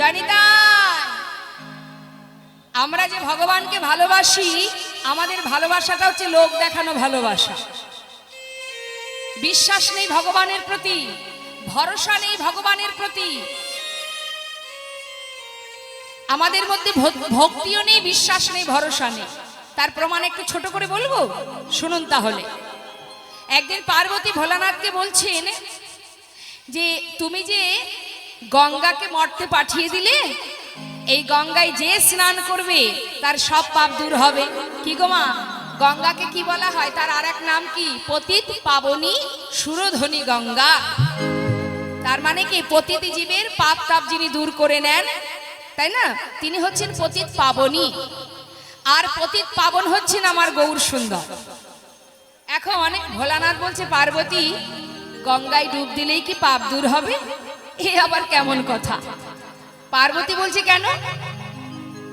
জানিতা আমরা যে ভগবানকে ভালোবাসি, আমাদের ভালোবাসাটা হচ্ছে লোক দেখানো ভালোবাসা। বিশ্বাস নেই ভগবানের প্রতি, ভরসা নেই ভগবানের প্রতি। আমাদের মধ্যে ভক্তিও নেই, বিশ্বাস নেই, ভরসা নেই। তার প্রমাণ একটু ছোট করে বলব? শুনুন তাহলে। একদিন পার্বতী ভোলানাথকে বলছেন যে, তুমি যে গঙ্গাকে মর্তে পাঠিয়ে দিলে এই গঙ্গায় যে স্নান করবে, তার সব পাপ দূর হবে। কি গো মা? গঙ্গাকে কি বলা হয়? তার আর এক নাম কি? পতিত পাবনী সুরধ্বনি গঙ্গা। তার মানে কি? পতিত জীবের পাপ তাপ যিনি দূর করে নেন, তাই না? তিনি হচ্ছেন পতিত পাবনী। আর পতিত পাবন হচ্ছেন আমার গৌর সুন্দর। এখন অনেক ভোলানাথ বলছে, পার্বতী, গঙ্গায় ডুব দিলেই কি পাপ দূর হবে? এ আবার কেমন কথা? পার্বতী বলছে কেন?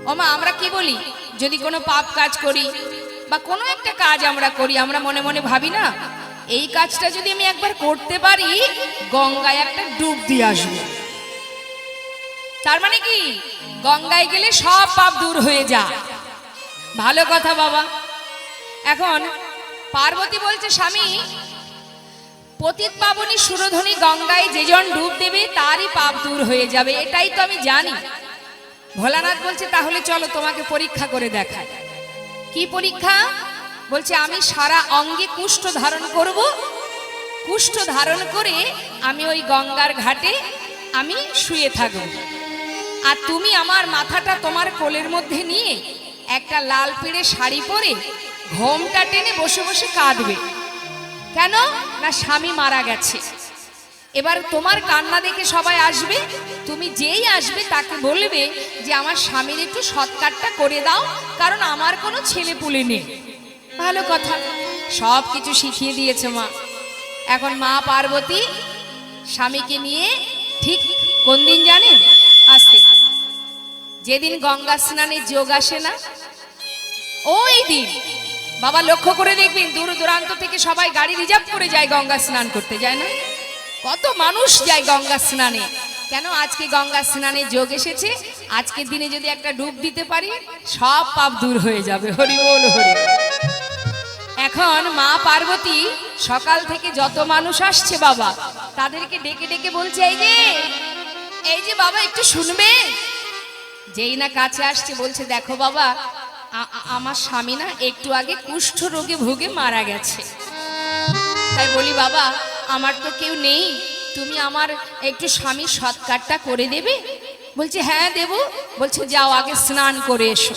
ওমা, আমরা কি বলি? যদি কোনো পাপ কাজ করি বা কোনো একটা কাজ আমরা করি, আমরা মনে মনে ভাবি না? এই কাজটা যদি আমি একবার করতে পারি, গঙ্গায় একটা ডুব দিয়ে আসব। তার মানে কি? গঙ্গায় গেলে সব পাপ দূর হয়ে যায়। ভালো কথা বাবা। এখন পার্বতী বলছে, স্বামী পতিত পাবনী সুরধ্বনি গঙ্গায় যেজন ডুব দেবে, তারই পাপ দূর হয়ে যাবে, এটাই তো আমি জানি। ভোলানাথ বলছে, তাহলে চলো, তোমাকে পরীক্ষা করে দেখায় কি পরীক্ষা? বলছে, আমি সারা অঙ্গে কুষ্ঠ ধারণ করব। কুষ্ঠ ধারণ করে আমি ওই গঙ্গার ঘাটে আমি শুয়ে থাকব। আর তুমি আমার মাথাটা তোমার কোলের মধ্যে নিয়ে একটা লাল পিড়ে শাড়ি পরে ঘোমটা টেনে বসে বসে কাঁদবে। কেন? না, স্বামী মারা গেছে। এবার তোমার কান্না দেখে সবাই আসবে। তুমি যেই আসবে তাকে বলবে যে, আমার স্বামীর একটু সৎকারটা করে দাও, কারণ আমার কোনো ছেলে পুলে নেই। ভালো কথা। সব কিছু শিখিয়ে দিয়েছে মা। এখন মা পার্বতী স্বামীকে নিয়ে ঠিক কোন দিন জানেন? আসতে। যেদিন গঙ্গা স্নানে যোগ আসে না, ওই দিন বাবা লক্ষ্য করে দেখবেন দূর দূরান্ত থেকে সবাই গাড়ি রিজার্ভ করে যায় গঙ্গা স্নান করতে, যায় না? কত মানুষ যায় গঙ্গা স্নানে। কেন? আজকে গঙ্গা স্নানে যোগ এসেছে। আজকের দিনে যদি একটা ডুব দিতে পারি, সব পাপ দূর হয়ে যাবে। হরি বল, হরি এখন মা পার্বতী সকাল থেকে যত মানুষ আসছে বাবা, তাদেরকে ডেকে ডেকে বলছে, এই যে এই যে বাবা, একটু শুনবে? যেই না কাছে আসছে বলছে, দেখো বাবা আমার স্বামী না একটু আগে কুষ্ঠ রোগে ভুগে মারা গেছে। তাই বলি, বাবা, আমার তো কেউ নেই। তুমি আমার একটু স্বামীর সৎকারটা করে দেবে? বলছে হ্যাঁ দেব। বলছে, যাও, আগে স্নান করে এসো।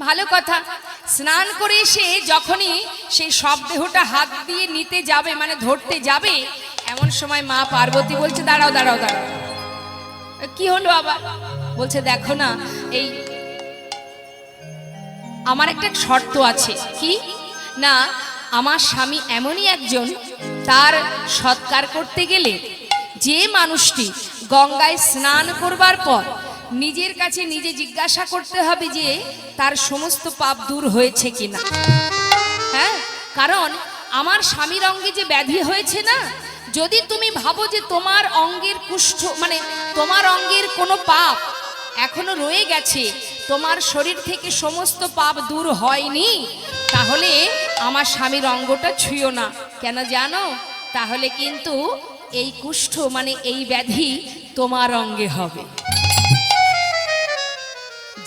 ভালো কথা। স্নান করে এসে যখনই সেই সব দেহটা হাত দিয়ে নিতে যাবে মানে ধরতে যাবে, এমন সময় মা পার্বতী বলছে, দাঁড়াও দাঁড়াও দাঁড়াও। কি হলো আবার বলছে, দেখো না, এই আমার একটা শর্ত আছে। কি? না, আমার স্বামী এমনই একজন, তার সৎকার করতে গেলে যে মানুষটি গঙ্গায় স্নান করবার পর নিজের কাছে নিজে জিজ্ঞাসা করতে হবে যে তার সমস্ত পাপ দূর হয়েছে কিনা। হ্যাঁ? কারণ আমার স্বামীর অঙ্গে যে ব্যাধি হয়েছে না, যদি তুমি ভাবো যে তোমার অঙ্গের কুষ্ঠ মানে তোমার অঙ্গের কোনো পাপ এখনও রয়ে গেছে তোমার শরীর থেকে সমস্ত পাপ দূর হয়নি, তাহলে আমার স্বামীর অঙ্গটা ছুঁয়ো না। কেন জানো? তাহলে কিন্তু এই কুষ্ঠ মানে এই ব্যাধি তোমার অঙ্গে হবে।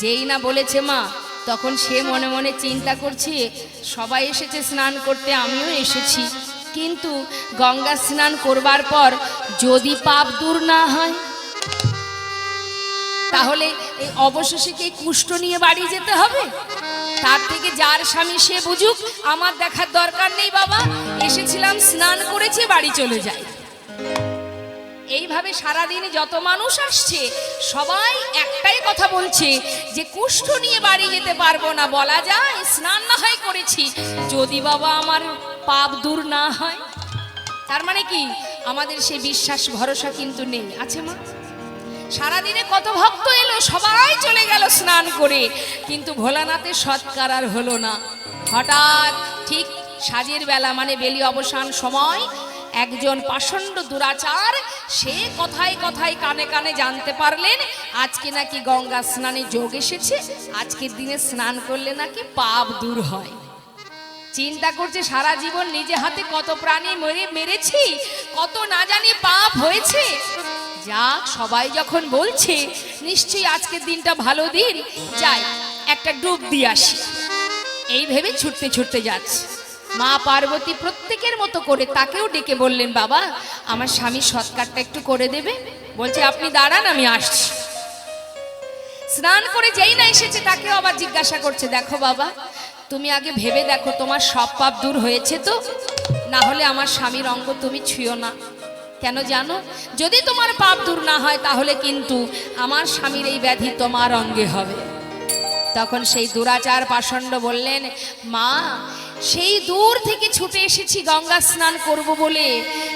যেই না বলেছে মা, তখন সে মনে মনে চিন্তা করছে, সবাই এসেছে স্নান করতে, আমিও এসেছি। কিন্তু গঙ্গা স্নান করবার পর যদি পাপ দূর না হয়, তাহলে এই অবশেষে কি কুষ্ঠ নিয়ে বাড়ি যেতে হবে? তার থেকে যার স্বামী সে বুঝুক, আমার দেখার দরকার নেই বাবা। এসেছিলাম, স্নান করেছি, বাড়ি চলে যাই। এইভাবে সারাদিনে যত মানুষ আসছে, সবাই একটাই কথা বলছে যে, কুষ্ঠ নিয়ে বাড়ি যেতে পারব না। বলা যায়, স্নান না হয় করেছি। যদি বাবা আমার পাপ দূর না হয়। তার মানে কি? আমাদের সে বিশ্বাস, ভরসা কিন্তু নেই। আছে মা? সারাদিনে কত ভক্ত এলো, সবাই চলে গেল স্নান করে। কিন্তু ভোলানাথের সৎকার আর হলো না। হঠাৎ ঠিক সাজের বেলা মানে বেলি অবসান সময়, একজন পাষণ্ড দুরাচার, সে কথায় কথায় কানে কানে জানতে পারলেন, আজকে নাকি গঙ্গা স্নানে যোগ এসেছে, আজকের দিনে স্নান করলে নাকি পাপ দূর হয়। চিন্তা করছে, সারা জীবন নিজে হাতে কত প্রাণী মেরে, মেরেছি, কত না জানি পাপ হয়েছে যাক, সবাই যখন বলছে, নিশ্চয়ই আজকের দিনটা ভালো দিন, যাই, একটা ডুব দিয়ে আসি। এই ভেবে ছুটতে ছুটতে যাচ্ছে। মা পার্বতী প্রত্যেকের মতো করে তাকেও ডেকে বললেন, বাবা, আমার স্বামী সৎকারটা একটু করে দেবে? বলছে, আপনি দাঁড়ান, আমি আসছি। স্নান করে যেই না এসেছে, তাকেও আবার জিজ্ঞাসা করছে, দেখো বাবা, তুমি আগে ভেবে দেখো, তোমার সব পাপ দূর হয়েছে তো? না হলে আমার স্বামীর অঙ্গ তুমি ছুঁয়ো না। কেন জানো? যদি তোমার পাপ দূর না হয়, তাহলে কিন্তু আমার স্বামীর এই ব্যাধি তোমার অঙ্গে হবে। তখন সেই দুরাচার পাষণ্ড বললেন, মা, সেই দূর থেকে ছুটে এসেছি গঙ্গা স্নান করব বলে।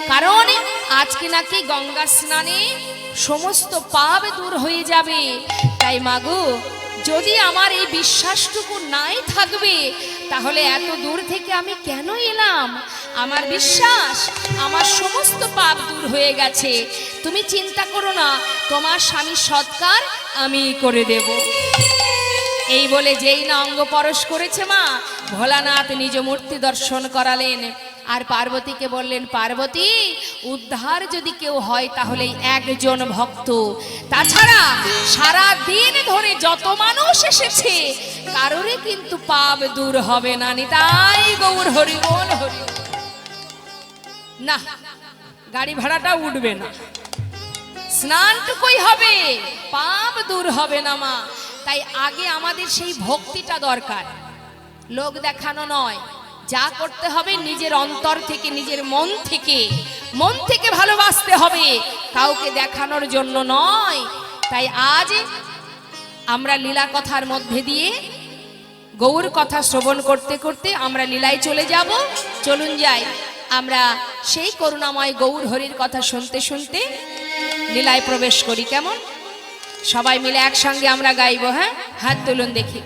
কারণ আজকে নাকি গঙ্গা স্নানে সমস্ত পাপ দূর হয়ে যাবে। তাই মাগো যদি আমার এই বিশ্বাসটুকু নাই থাকবে, তাহলে এত দূর থেকে আমি কেন এলাম? আমার বিশ্বাস, আমার সমস্ত পাপ দূর হয়ে গেছে। তুমি চিন্তা করো না, তোমার স্বামী সৎকার আমি করে দেবো। এই বলে যেই না অঙ্গ পরশ করেছে মা, ভোলানাথ নিজ মূর্তি দর্শন করালেন। আর পার্বতীকে বললেন, পার্বতী, উদ্ধার যদি কেউ হয় তাহলে একজন ভক্ত। তাছাড়া সারা দিন ধরে যত মানুষ এসেছে, কারোরই কিন্তু পাপ দূর হবে না। নিতাই গৌর হরি বল, হরি না, গাড়ি ভাড়াটা উঠবে না। স্নানটুকুই হবে, পাপ দূর হবে না মা। তাই আগে আমাদের সেই ভক্তিটা দরকার। লোক দেখানো নয়। যা করতে হবে নিজের অন্তর থেকে, নিজের মন থেকে। মন থেকে ভালোবাসতে হবে, কাউকে দেখানোর জন্য নয়। তাই আজ আমরা লীলা কথার মধ্যে দিয়ে গৌর কথা শ্রবণ করতে করতে আমরা লীলায় চলে যাব। চলুন যাই, আমরা সেই করুণাময় গৌর হরির কথা শুনতে শুনতে লীলায় প্রবেশ করি। কেমন? সবাই মিলে একসঙ্গে আমরা গাইবো হ্যাঁ? হাত তুলুন দেখি।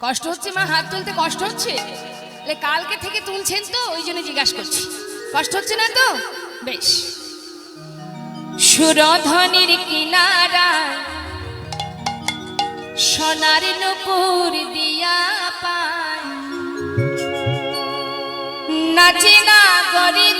কষ্ট হচ্ছে, মা? হাত তুলতে কষ্ট হচ্ছে? কালকে থেকে তুলছেন তো, ওই জন্য জিজ্ঞাসা করছি। কষ্ট হচ্ছে না তো? বেশ। সুরধনির কিনারা সোনার নুপুর দিয়া পায়। নাচে না গরি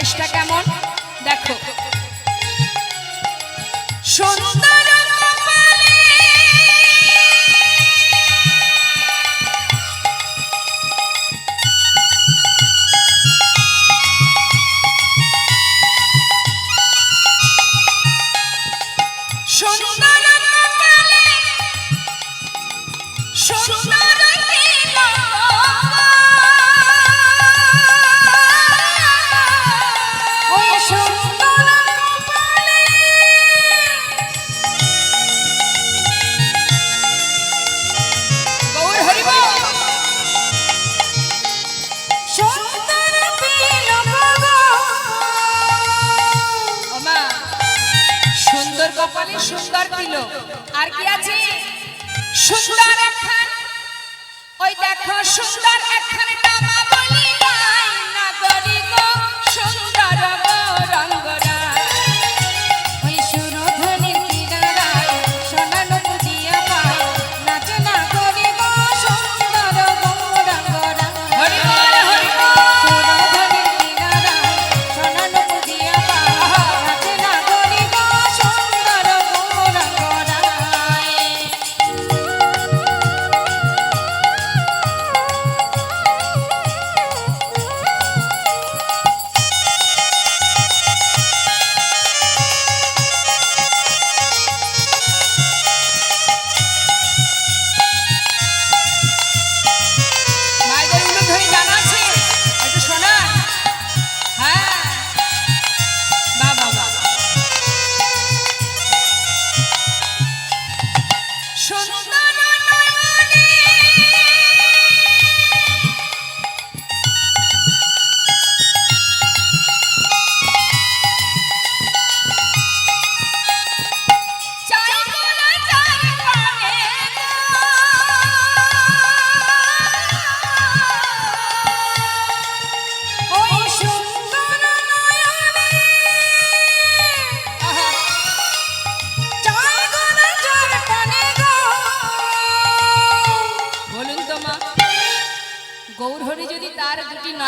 শেষটা কেমন? দেখো। সুন্দর সুন্দর সুন্দর দিল আর কি আছে? সুন্দর একখান। ওই দেখো সুন্দর একখান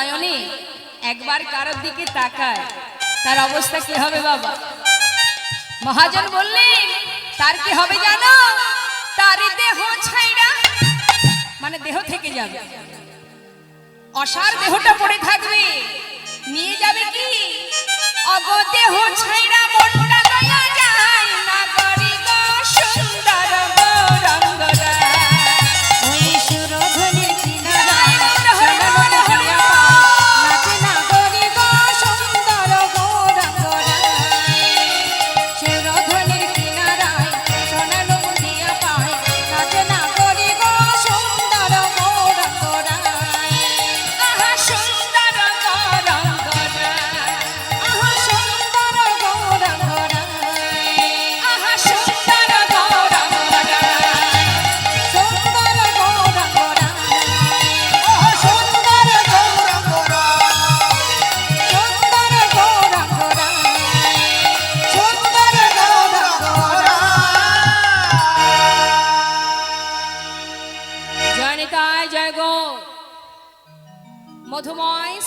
নয়নে একবার কারোর দিকে তাকায়, তার অবস্থা কি হবে বাবা? মহাজন বললেন, তার কি হবে জানো? তার দেহ ছাইড়া মানে দেহ থেকে যাবে। অসার দেহটা পড়ে থাকবে। নিয়ে যাবে কি? অগ দেহ ছাইড়া মনটা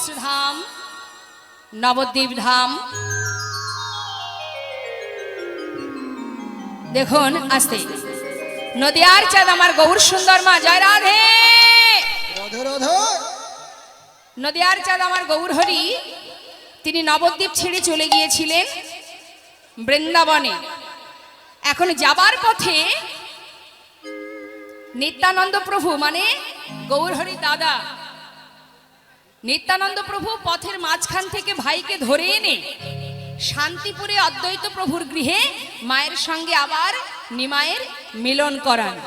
সুধাম নবদ্বীপ ধাম। দেখুন আসতে। নদিয়ার চাঁদ আমার গৌর সুন্দর মা জয় রাধে। নদিয়ার চাঁদ আমার গৌর হরি তিনি নবদ্বীপ ছেড়ে চলে গিয়েছিলেন বৃন্দাবনে। এখন যাবার পথে নিত্যানন্দ প্রভু মানে গৌরহরি দাদা নিত্যানন্দ প্রভু পথের মাঝখান থেকে ভাইকে ধরে এনে শান্তিপুরে অদ্বৈত প্রভুর গৃহে মায়ের সঙ্গে আবার নিমায়ের মিলন করান।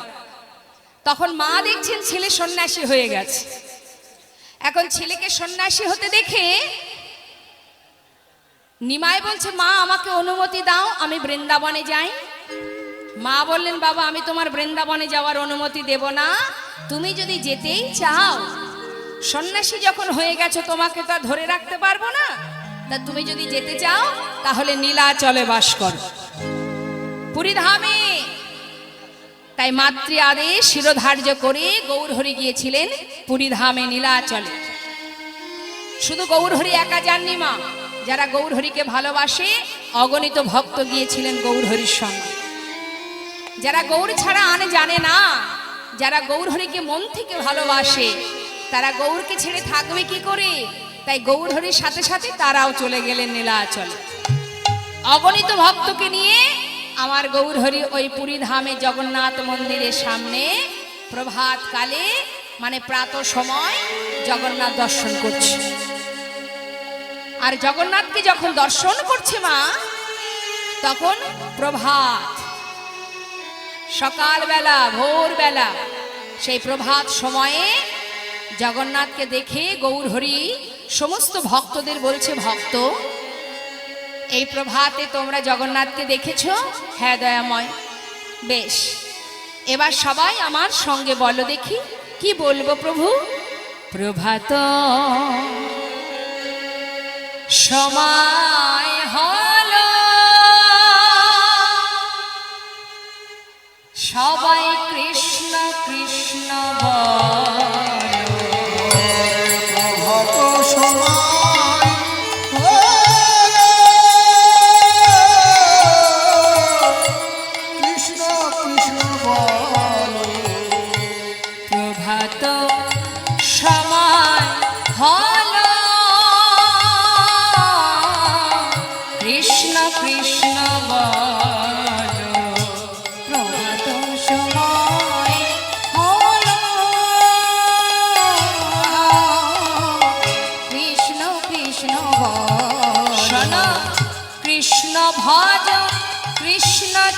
তখন মা দেখছেন ছেলে সন্ন্যাসী হয়ে গেছে। এখন ছেলেকে সন্ন্যাসী হতে দেখে নিমাই বলছে, মা, আমাকে অনুমতি দাও, আমি বৃন্দাবনে যাই। মা বললেন, বাবা, আমি তোমার বৃন্দাবনে যাওয়ার অনুমতি দেব না। তুমি যদি যেতেই চাও সন্ন্যাসী যখন হয়ে গেছো, তোমাকে তা ধরে রাখতে পারব না? তা তুমি যদি যেতে চাও, তাহলে নীলাচলে বাস করো। পুরীধামে তাই মাতৃ আদেশ, শিরোধার্য করে গৌরহরি গিয়েছিলেন পুরীধামে নীলাচলে। শুধু গৌরহরি একা যাননি মা, যারা গৌরহরিকে ভালোবাসে, অগণিত ভক্ত গিয়েছিলেন গৌরহরির সঙ্গে। যারা গৌর ছাড়া আনে জানে না, যারা গৌরহরিকে মন থেকে ভালোবাসে তারা গৌরকে ছেড়ে থাকবে কি করে? তাই গৌরহরির সাথে সাথে তারাও চলে গেলেন নীলাচল। অগণিত ভক্তকে নিয়ে আমার গৌরহরি ওই পুরী ধামে জগন্নাথ মন্দিরের সামনে প্রভাত কালে মানে প্রাত সময় জগন্নাথ দর্শন করছে। আর জগন্নাথকে যখন দর্শন করছে মা, তখন প্রভাত, সকালবেলা, ভোরবেলা সেই প্রভাত সময়ে জগন্নাথকে দেখে গৌরহরি, সমস্ত ভক্তদের বলছে, ভক্ত, এই প্রভাতে তোমরা জগন্নাথকে দেখেছ? হ্যাঁ দয়াময়, বেশ। এবার সবাই আমার সঙ্গে বলো দেখি, কি বলব প্রভু? প্রভাত, সময়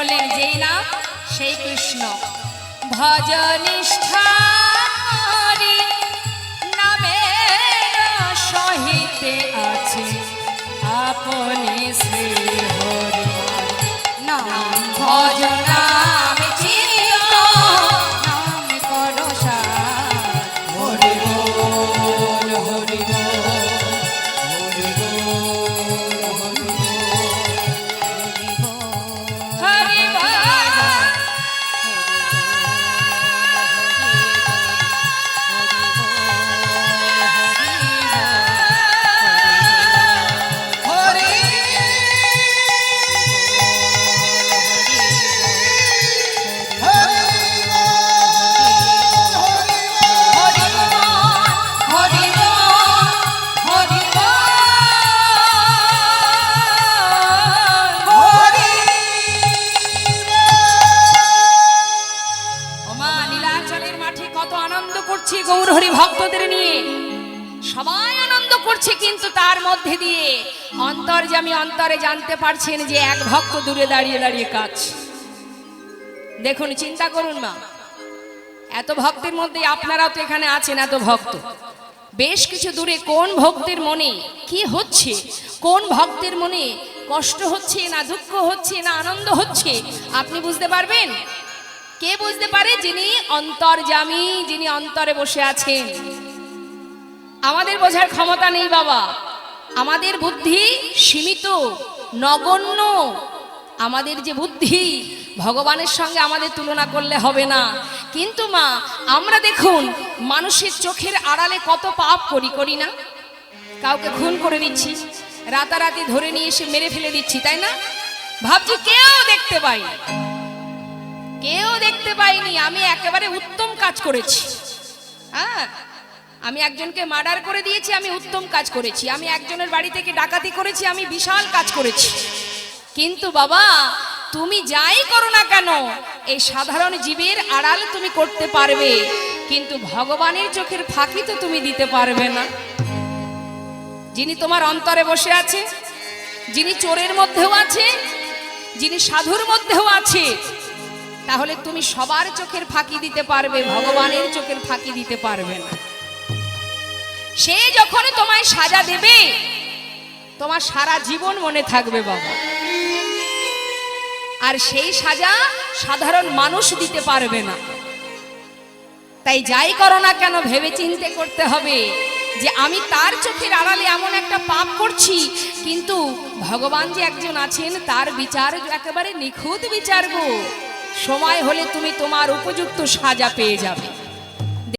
বললেন যেই নাম সেই কৃষ্ণ। নামের সহিতে আছে। আপনি শ্রী হরি নাম ভজ অন্তর্যামী অন্তরে জানতে পারছেন যে এক ভক্ত দূরে দাঁড়িয়ে দাঁড়িয়ে কাজ দেখুন, চিন্তা করুন মা। এত ভক্তের মধ্যে আপনারাও তো এখানে আছেন, এত ভক্ত। বেশ কিছু দূরে কোন ভক্তের মনে কি হচ্ছে? কোন ভক্তের মনে কষ্ট হচ্ছে না দুঃখ হচ্ছে না আনন্দ হচ্ছে? আপনি বুঝতে পারবেন? কে বুঝতে পারে? যিনি অন্তর্জামী যিনি অন্তরে বসে আছেন। আমাদের বোঝার ক্ষমতা নেই বাবা। আমাদের বুদ্ধি সীমিত, নগণ্য। আমাদের যে বুদ্ধি, ভগবানের সঙ্গে আমাদের তুলনা করলে হবে না। কিন্তু মা, আমরা দেখুন, মানুষের চোখের আড়ালে কত পাপ করি করি না? কাউকে খুন করে দিচ্ছি, রাতারাতি ধরে নিয়ে এসে মেরে ফেলে দিচ্ছি, তাই না? ভাবছি কেউ দেখতে পাই কেউ দেখতে পাইনি, আমি একেবারে উত্তম কাজ করেছি। হ্যাঁ? আমি একজনকে মার্ডার করে দিয়েছি, আমি উত্তম কাজ করেছি। আমি একজনের বাড়ি থেকে ডাকাতি করেছি, আমি বিশাল কাজ করেছি। কিন্তু বাবা, তুমি যাই করো না কেন এই সাধারণ জীবের আড়াল তুমি করতে পারবে, কিন্তু ভগবানের চোখের ফাঁকি তো তুমি দিতে পারবে না। যিনি তোমার অন্তরে বসে আছে, যিনি চোরের মধ্যেও আছে, যিনি সাধুর মধ্যেও আছে, তাহলে তুমি সবার চোখের ফাঁকি দিতে পারবে, ভগবানের চোখের ফাঁকি দিতে পারবে না। সে যখন তোমায় সাজা দেবে, তোমার সারা জীবন মনে থাকবে বাবা। আর সেই সাজা সাধারণ মানুষ দিতে পারবে না। তাই যাই করো না কেন ভেবে চিন্তে করতে হবে যে আমি তার চোখের আড়ালে এমন একটা পাপ করছি, কিন্তু ভগবান যে একজন আছেন, তার বিচার একেবারে নিখুঁত বিচার গো। সময় হলে তুমি তোমার উপযুক্ত সাজা পেয়ে যাবে।